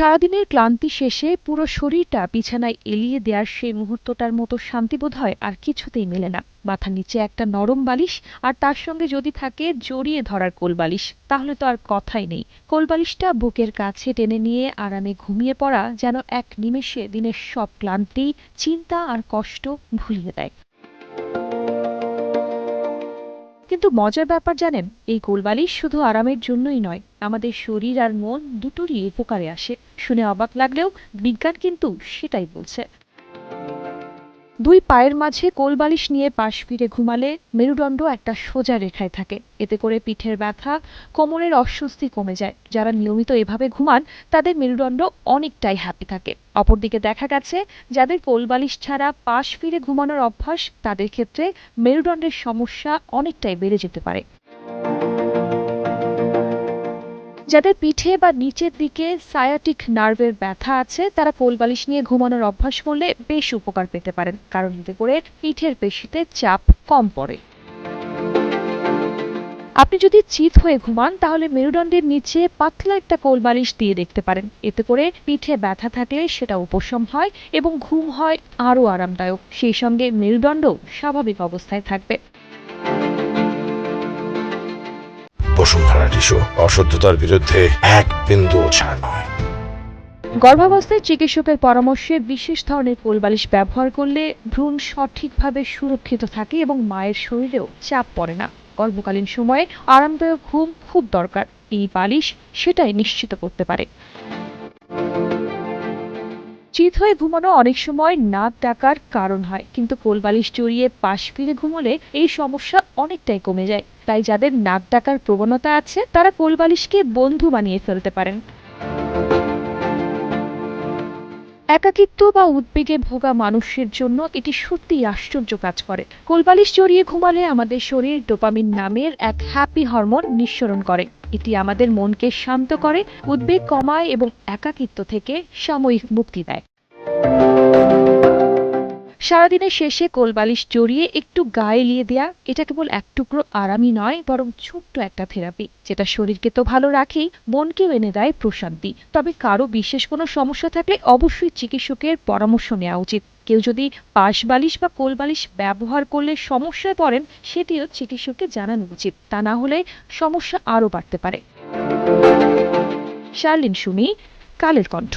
সারাদিনের ক্লান্তি শেষে পুরো শরীরটা বিছানায় এলিয়ে দেওয়ার সেই মুহূর্তটার মতো শান্তি বোধ হয় আর কিছুতেই মেলে না। মাথার নিচে একটা নরম বালিশ আর তার সঙ্গে যদি থাকে জড়িয়ে ধরার কোলবালিশ তাহলে তো আর কথাই নেই। কোলবালিশটা বুকের কাছে টেনে নিয়ে আরামে ঘুমিয়ে পড়া যেন এক নিমেষে দিনের সব ক্লান্তি, চিন্তা আর কষ্ট ভুলিয়ে দেয়। কিন্তু মজার ব্যাপার জানেন, এই কোলবালিশ শুধু আরামের জন্যই নয়, আমাদের শরীর আর মন দুটোরই উপকারে আসে। শুনে অবাক লাগলেও বিজ্ঞান কিন্তু সেটাই বলছে। দুই পায়ের মাঝে কোলবালিশ নিয়ে পাশ ফিরে ঘুমালে মেরুদণ্ড একটা সোজা রেখায় থাকে। এতে করে পিঠের ব্যথা, কোমরের অস্বস্তি কমে যায়। যারা নিয়মিত এভাবে ঘুমান, তাদের মেরুদণ্ড অনেকটাই হ্যাপি থাকে। অপরদিকে দেখা গেছে, যাদের কোলবালিশ ছাড়া পাশ ফিরে ঘুমানোর অভ্যাস, তাদের ক্ষেত্রে মেরুদণ্ডের সমস্যা অনেকটাই বেড়ে যেতে পারে। যাদের পিঠে বা নিচের দিকে সায়াটিক নার্ভের ব্যথা আছে, তারা কোলবালিশ নিয়ে ঘুমানোর অভ্যাস করলে বেশ উপকার পেতে পারেন, কারণ এতে করে পিঠের পেশিতে চাপ কম পড়ে। আপনি যদি চিত হয়ে ঘুমান, তাহলে মেরুদণ্ডের নিচে পাতলা একটা কোলবালিশ দিয়ে দেখতে পারেন। এতে করে পিঠে ব্যথা থাকলে সেটা উপশম হয় এবং ঘুম হয় আরও আরামদায়ক। সেই সঙ্গে মেরুদণ্ড স্বাভাবিক অবস্থায় থাকবে। বিরুদ্ধে এক বিন্দু ছাড় নয়। গর্ভাবস্থায় চিকিৎসকের পরামর্শে বিশেষ ধরনের কোলবালিশ ব্যবহার করলে ভ্রূণ সঠিকভাবে সুরক্ষিত থাকে এবং মায়ের শরীরেও চাপ পড়ে না। গর্ভকালীন সময়ে আরামদায়ক ঘুম খুব দরকার। এই বালিশ সেটাই নিশ্চিত করতে পারে। চিত হয়ে ঘুমানো অনেক সময় নাক ডাকার কারণ হয়। কিন্তু কোলবালিশ জড়িয়ে পাশ ফিরে ঘুমোলে এই সমস্যা অনেকটাই কমে যায়। তাই যাদের নাক ডাকার প্রবণতা আছে, তারা কোলবালিশকে বন্ধু বানিয়ে ফেলতে পারেন। একাকিত্ব বা উদ্বেগে ভোগা মানুষের জন্য এটি সত্যি আশ্চর্য কাজ করে। কোলবালিশ জড়িয়ে ঘুমালে আমাদের শরীর ডোপামিন নামের এক হ্যাপি হরমোন নিঃসরণ করে। এটি আমাদের মনকে শান্ত করে, উদ্বেগ কমায় এবং একাকিত্ব থেকে সাময়িক মুক্তি দেয়। সারাদিনের শেষে কোলবালিশ জড়িয়ে একটু গায়ে লিয়ে দেয়া, এটা কেবল এক টুকরো আরামই নয়, বরং ছোট্ট একটা থেরাপি, যেটা শরীরকে তো ভালো রাখেই, মনকেও এনে দেয় প্রশান্তি। তবে কারও বিশেষ কোনো সমস্যা থাকলে অবশ্যই চিকিৎসকের পরামর্শ নেওয়া উচিত। কেউ যদি পাশ বালিশ বা কোলবালিশ ব্যবহার করলে সমস্যায় পড়েন, সেটিও চিকিৎসককে জানানো উচিত। তা না হলে সমস্যা আরও বাড়তে পারে। শার্লিন সুমি, কালের কণ্ঠ।